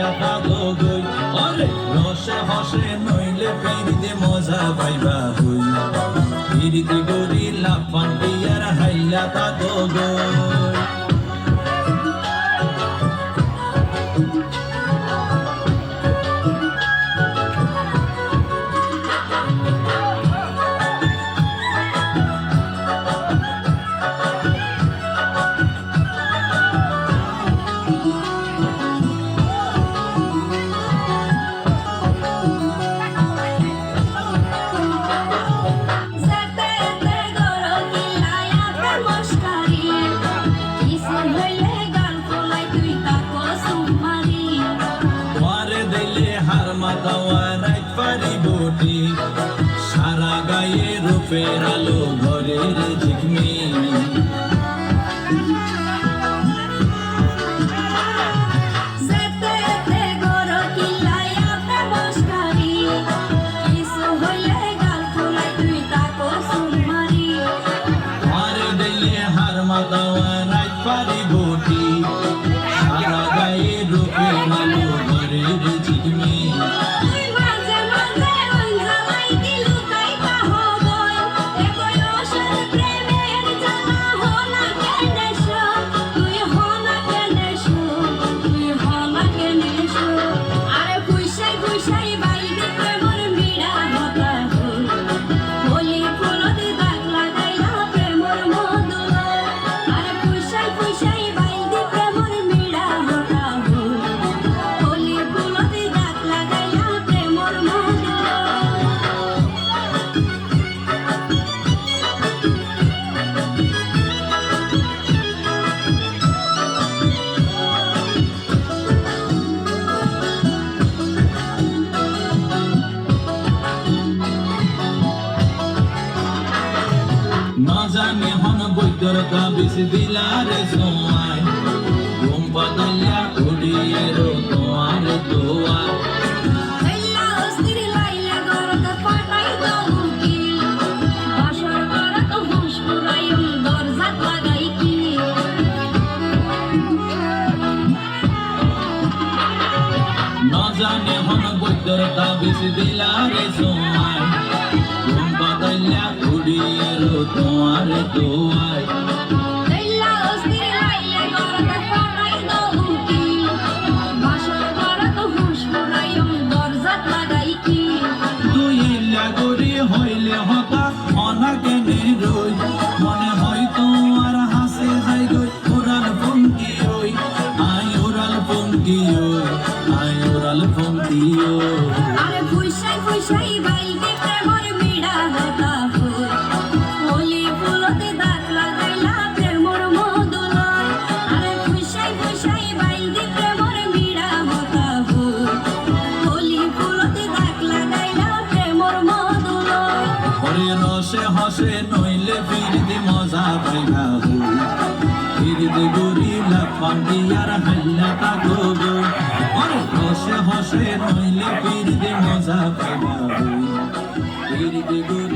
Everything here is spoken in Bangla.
হাইলা কাগো গই। অরে রসে হসে নইলে পেরিতে মজা পাইবা হই ফিরিতে গরি লাফান দিয়ার হাইলা কাগো গায়ে রূপের আলো ঘরের ঝিকমি জানে হন বৈদ্যর কাবিস দিলারে সময় ঘুম পাতাইয়া উড়িয়ে রো তোমার দোয়া লাইলা অস্থির লাইলা গরদ পাটাই দৌকিল বাসর করত হুঁশ পুরাইম দরজাত লাগাই কি? না জানে হন বৈদ্যর কাবিস দিলারে সময় ঘুম রো তোমার দোয়ায় হইলে হতা অনাকেনে রই মনে হয় তোমার হাসে যাই গই ওরাল ফঙ্কি ওই। আই ওরাল ফঙ্কি ওই আই ওরাল ফঙ্কি ওই। আরে ফুইসাই ফুইসাই বাইতে আসে নইলে ফিরদি মজা পাইবা হো ফিরদি গরিলা পান্ডিয়ার হাল্লা তাকো গো। আরে হসে হসে নইলে ফিরদি মজা পাইবা হো ফিরদি গরিলা